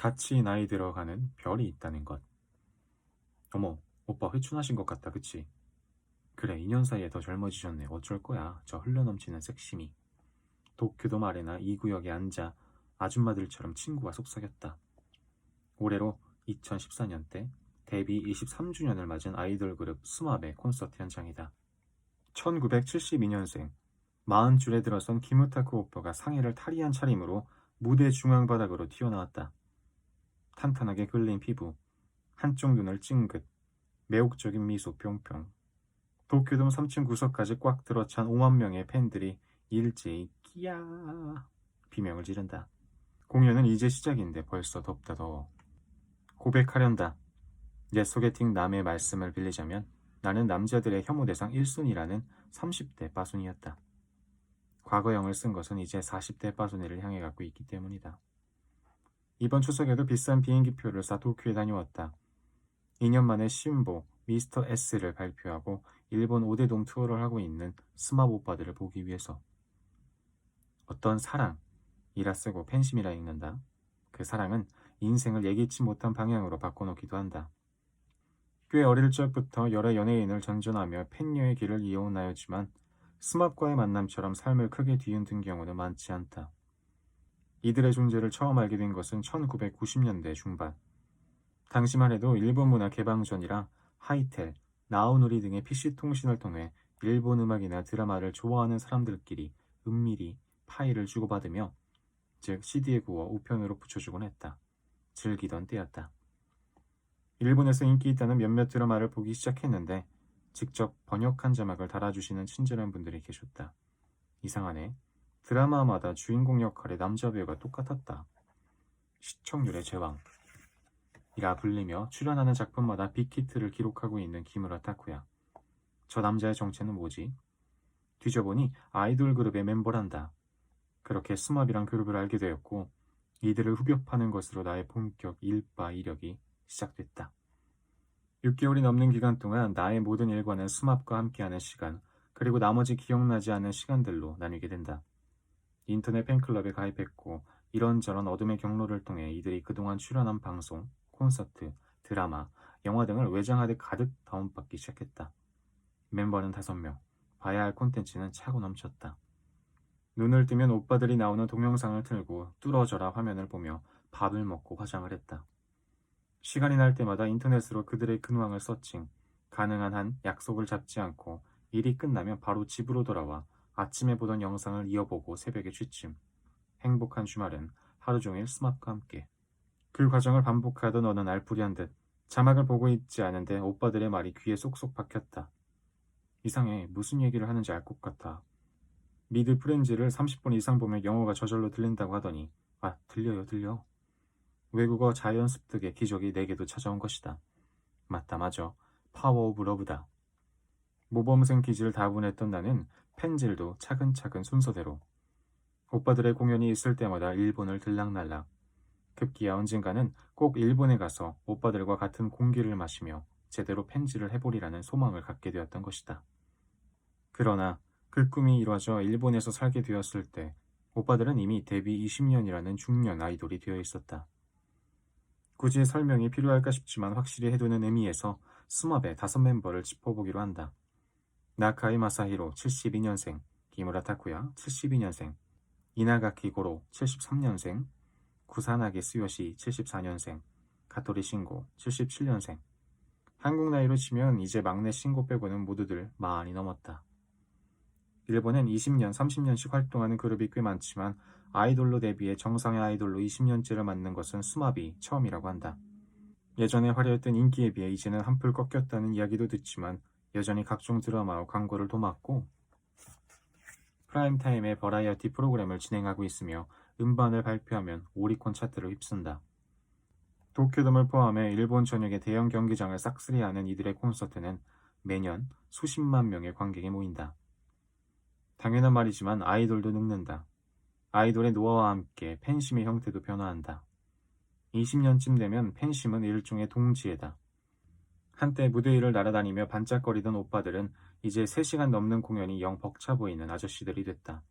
같이 나이 들어가는 별이 있다는 것. 어머, 오빠 회춘하신 것 같다, 그치? 그래, 2년 사이에 더 젊어지셨네. 어쩔 거야, 저 흘러넘치는 섹시미. 도쿄도 말에나 이 구역에 앉아 아줌마들처럼 친구와 속삭였다. 올해로 2014년 때 데뷔 23주년을 맞은 아이돌 그룹 스왑의 콘서트 현장이다. 1972년생 40줄에 들어선 키무타쿠 오빠가 상의를 탈의한 차림으로 무대 중앙 바닥으로 튀어나왔다. 탄탄하게 끌린 피부, 한쪽 눈을 찡긋, 매혹적인 미소 뿅뿅. 도쿄돔 3층 구석까지 꽉 들어찬 5만 명의 팬들이 일제히 끼야 비명을 지른다. 공연은 이제 시작인데 벌써 덥다 더워. 고백하련다. 옛 소개팅 남의 말씀을 빌리자면 나는 남자들의 혐오 대상 1순위라는 30대 빠순이었다. 과거형을 쓴 것은 이제 40대 빠순이를 향해 갖고 있기 때문이다. 이번 추석에도 비싼 비행기표를 사 도쿄에 다녀왔다. 2년 만에 신보 미스터 S를 발표하고 일본 5대동 투어를 하고 있는 스마트 오빠들을 보기 위해서. 어떤 사랑 이라 쓰고 팬심이라 읽는다. 그 사랑은 인생을 예기치 못한 방향으로 바꿔놓기도 한다. 꽤 어릴 적부터 여러 연예인을 전전하며 팬녀의 길을 이어온 나였지만 스맙과의 만남처럼 삶을 크게 뒤흔든 경우는 많지 않다. 이들의 존재를 처음 알게 된 것은 1990년대 중반. 당시만 해도 일본 문화 개방 전이라 하이텔, 나우누리 등의 PC 통신을 통해 일본 음악이나 드라마를 좋아하는 사람들끼리 은밀히 파일을 주고받으며 즉 CD에 구워 우편으로 붙여주곤 했다. 즐기던 때였다. 일본에서 인기 있다는 몇몇 드라마를 보기 시작했는데 직접 번역한 자막을 달아주시는 친절한 분들이 계셨다. 이상하네. 드라마마다 주인공 역할의 남자 배우가 똑같았다. 시청률의 제왕. 이라 불리며 출연하는 작품마다 빅히트를 기록하고 있는 기무라 타쿠야. 저 남자의 정체는 뭐지? 뒤져보니 아이돌 그룹의 멤버란다. 그렇게 스맙이란 그룹을 알게 되었고 이들을 후벼 파는 것으로 나의 본격 일바 이력이 시작됐다. 6개월이 넘는 기간 동안 나의 모든 일과는 스맙과 함께하는 시간, 그리고 나머지 기억나지 않는 시간들로 나뉘게 된다. 인터넷 팬클럽에 가입했고 이런저런 어둠의 경로를 통해 이들이 그동안 출연한 방송, 콘서트, 드라마, 영화 등을 외장하듯 가득 다운받기 시작했다. 멤버는 5명, 봐야 할 콘텐츠는 차고 넘쳤다. 눈을 뜨면 오빠들이 나오는 동영상을 틀고 뚫어져라 화면을 보며 밥을 먹고 화장을 했다. 시간이 날 때마다 인터넷으로 그들의 근황을 서칭, 가능한 한 약속을 잡지 않고 일이 끝나면 바로 집으로 돌아와 아침에 보던 영상을 이어보고 새벽에 취침. 행복한 주말은 하루 종일 스마트과 함께. 그 과정을 반복하던 어느 날 불의한 듯 자막을 보고 있지 않은데 오빠들의 말이 귀에 쏙쏙 박혔다. 이상해 무슨 얘기를 하는지 알 것 같아. 미드 프렌즈를 30분 이상 보면 영어가 저절로 들린다고 하더니 아 들려요 들려. 외국어 자연 습득의 기적이 내게도 찾아온 것이다. 맞다 맞아. 파워 오브 러브다. 모범생 기질을 다분했던 나는 펜질도 차근차근 순서대로 오빠들의 공연이 있을 때마다 일본을 들락날락 급기야 언젠가는 꼭 일본에 가서 오빠들과 같은 공기를 마시며 제대로 펜질을 해보리라는 소망을 갖게 되었던 것이다. 그러나 그 꿈이 이루어져 일본에서 살게 되었을 때 오빠들은 이미 데뷔 20년이라는 중년 아이돌이 되어 있었다. 굳이 설명이 필요할까 싶지만 확실히 해두는 의미에서 스왑의 다섯 멤버를 짚어보기로 한다. 나카이 마사히로 72년생, 기무라 타쿠야 72년생, 이나가키 고로 73년생, 구사나기 스요시 74년생, 가토리 신고 77년생. 한국 나이로 치면 이제 막내 신고 빼고는 모두들 많이 넘었다. 일본엔 20년, 30년씩 활동하는 그룹이 꽤 많지만 아이돌로 데뷔해 정상의 아이돌로 20년째를 맞는 것은 수마비 처음이라고 한다. 예전에 화려했던 인기에 비해 이제는 한풀 꺾였다는 이야기도 듣지만 여전히 각종 드라마와 광고를 도맡고 프라임타임의 버라이어티 프로그램을 진행하고 있으며 음반을 발표하면 오리콘 차트를 휩쓴다. 도쿄돔을 포함해 일본 전역의 대형 경기장을 싹쓸이하는 이들의 콘서트는 매년 수십만 명의 관객이 모인다. 당연한 말이지만 아이돌도 늙는다. 아이돌의 노화와 함께 팬심의 형태도 변화한다. 20년쯤 되면 팬심은 일종의 동지애다. 한때 무대 위를 날아다니며 반짝거리던 오빠들은 이제 3시간 넘는 공연이 영 벅차 보이는 아저씨들이 됐다.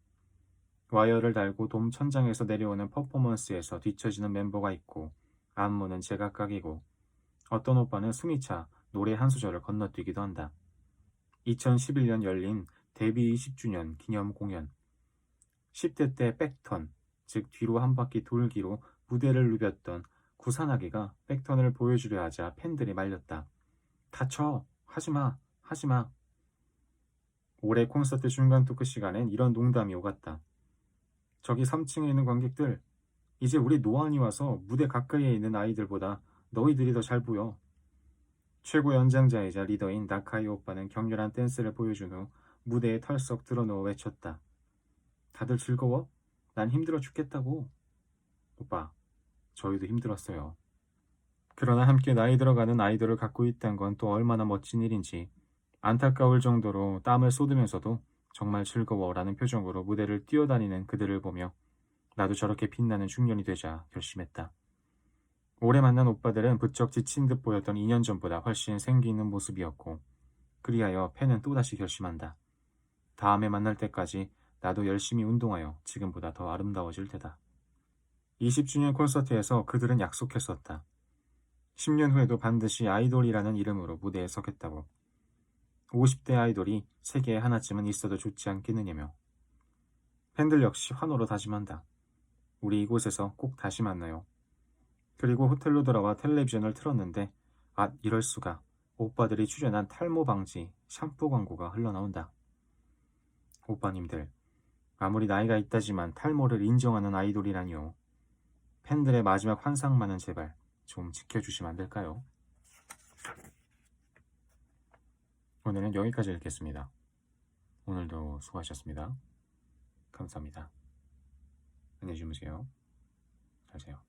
와이어를 달고 돔 천장에서 내려오는 퍼포먼스에서 뒤처지는 멤버가 있고 안무는 제각각이고 어떤 오빠는 숨이 차 노래 한 소절을 건너뛰기도 한다. 2011년 열린 데뷔 20주년 기념 공연 10대 때 백턴, 즉 뒤로 한 바퀴 돌기로 무대를 누볐던 구산하기가 백턴을 보여주려 하자 팬들이 말렸다. 다쳐! 하지마! 하지마! 올해 콘서트 중간 토크 시간엔 이런 농담이 오갔다. 저기 3층에 있는 관객들, 이제 우리 노안이 와서 무대 가까이에 있는 아이들보다 너희들이 더 잘 보여. 최고 연장자이자 리더인 나카이 오빠는 격렬한 댄스를 보여준 후 무대에 털썩 드러누워 외쳤다. 다들 즐거워? 난 힘들어 죽겠다고. 오빠, 저희도 힘들었어요. 그러나 함께 나이 들어가는 아이돌을 갖고 있다는 건 또 얼마나 멋진 일인지 안타까울 정도로 땀을 쏟으면서도 정말 즐거워라는 표정으로 무대를 뛰어다니는 그들을 보며 나도 저렇게 빛나는 중년이 되자 결심했다. 올해 만난 오빠들은 부쩍 지친 듯 보였던 2년 전보다 훨씬 생기 있는 모습이었고 그리하여 팬은 또다시 결심한다. 다음에 만날 때까지 나도 열심히 운동하여 지금보다 더 아름다워질 테다. 20주년 콘서트에서 그들은 약속했었다. 10년 후에도 반드시 아이돌이라는 이름으로 무대에 서겠다고. 50대 아이돌이 세계에 하나쯤은 있어도 좋지 않겠느냐며. 팬들 역시 환호로 다짐한다. 우리 이곳에서 꼭 다시 만나요. 그리고 호텔로 돌아와 텔레비전을 틀었는데 아 이럴 수가 오빠들이 출연한 탈모 방지 샴푸 광고가 흘러나온다. 오빠님들 아무리 나이가 있다지만 탈모를 인정하는 아이돌이라니요. 팬들의 마지막 환상만은 제발 좀 지켜주시면 안 될까요? 오늘은 여기까지 읽겠습니다. 오늘도 수고하셨습니다. 감사합니다. 안녕히 주무세요. 잘 자요.